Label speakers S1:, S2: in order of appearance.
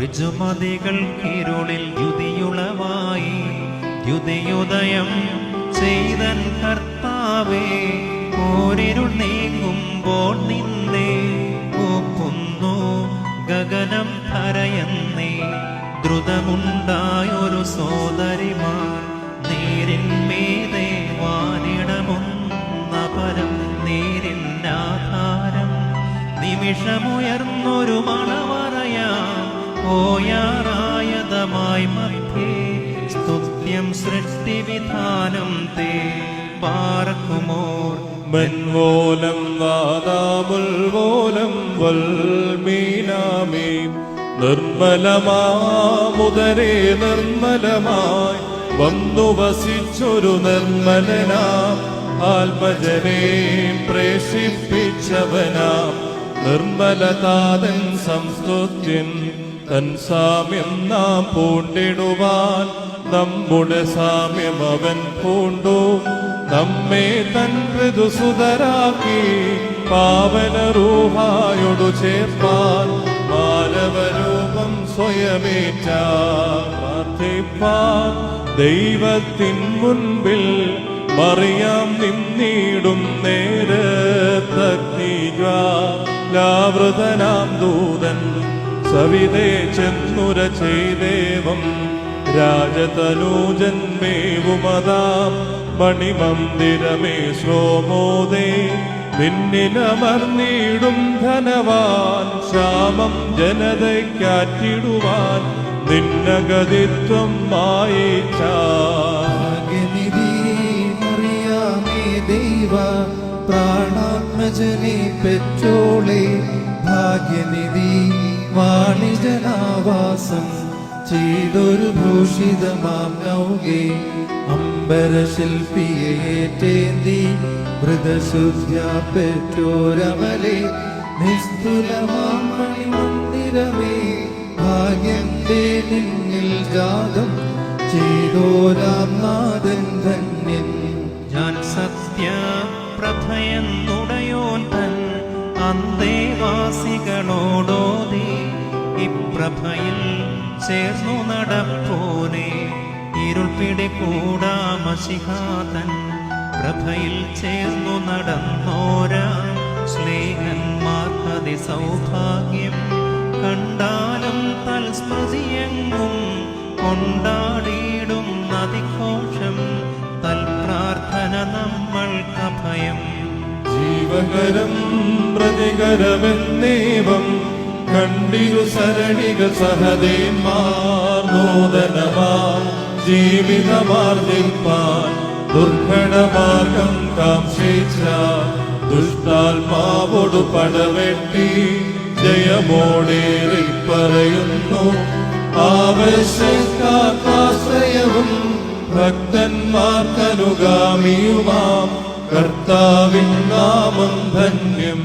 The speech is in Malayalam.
S1: ഋജുമതികൾക്കിരുളിൽ യുതിയുളവായി. യുതിയുദയം ചെയ്തൻ കർത്താവേ ഓരിരുൾ നീങ്ങുമ്പോൾ നിന്നെ ഒപ്പുന്നു. ഗഗനം ധരയെന്നേ ദ്രുതമുണ്ടായൊരു സോദരിമാർ നീരിന്മീതെ വാനിടമൊന്ന പരം നീരിന്നാധാരം നിമിഷമുയർന്നൊരു മണവറയാ ഓയാറായതമായി മധ്യേ. സ്തുത്യം സൃഷ്ടിവിധാനം തേ. പാർക്കുമോർ
S2: മെൻവോലം വാദാമുൽവോലം വൽമീനാമേ നിർമ്മലമാമുദരേ നിർമ്മലമായി. വന്നു വസിച്ചൊരു നിർമ്മലനാം. ആത്മജനെ പ്രേഷിപ്പിച്ചവനാം നിർമ്മലതാതൻ സംസ്തുത്യൻ തൻ സാമ്യം നാം പൂണ്ടിടുവാൻ നമ്മുടെ സാമ്യം അവൻ പൂണ്ടു. നമ്മെ തൻ ഋതുസുതരാക്കി പാവന റൂഹായോടു ചേർപ്പാൻ മാനവരൂപം സ്വയമേറ്റ ദൈവത്തിൻ മുൻപിൽ മറിയാം നിന്നിടും നേരത്തഗ്നിജ്വാലാവൃതനാം ദൂതൻ സവിതേ ചെന്നുര ചെയ്ദേവം രാജതനൂജന്മേവുമതാം മണിമന്ദിരമേ ശ്രോമോദേ. നിന്നിനമർന്നിടും ധനവാൻ. ശ്യാമം ജനതയ്ക്കാറ്റിടുവാൻ. നിന്നഗതിത്വം മായിച്ചാ
S3: ഭാഗ്യനിധി മറിയാമേ ദൈവ. പ്രാണാത്മജനെ പെറ്റോളെ. ഭാഗ്യനിധി വാണിജനാവാസം ചെയ്തൊരു ഭൂഷിതമാം നൗകെ അമ്പരശില്പിയെ ഏറ്റേന്തി മൃതശുദ്ധ്യ പെറ്റോരമലെ നിസ്തുലമാം മണിമന്ദിരമേ ഭാഗ്യന്റെ നിന്നിൽ ജാതം ചെയ്തോരാം നാഥൻ ധന്യൻ.
S1: ഞാൻ സത്യ പ്രഭയെന്നുടയോൻ തൻ അന്തേവാസികളോടോതി ഇപ്രഭയിൽ ചേർന്നു നടപ്പോനെ. ഇരുൾ കൂടാമസിഹാതൻ പ്രഭയിൽ ചേർന്നു നടന്നോരാ. സ്നേഹന്മാർക്കതി സൗഭാഗ്യം. കണ്ടാലും തൽസ്മൃതിയെങ്ങും കൊണ്ടാടിയിടും നദിഘോഷം. തൽപ്രാർത്ഥന നമ്മൾക്കഭയം
S2: ജീവകരം പ്രതികരമെന്നേവം കണ്ടിരു സരണിക സഹദേന്മാർ നൂതനമാ ജീവിതമാർജിപ്പാൻ ദുർഘടമാർഗം കാംക്ഷിച്ച ദുഷ്ടാത്മാവോടു പടവെട്ടി ജയമോടേറി പറയുന്നു ആവശ്യക്കാർക്കാശ്രയവും ഭക്തന്മാർക്കനുഗാമിയുമാം കർത്താവിൻ നാമം ധന്യം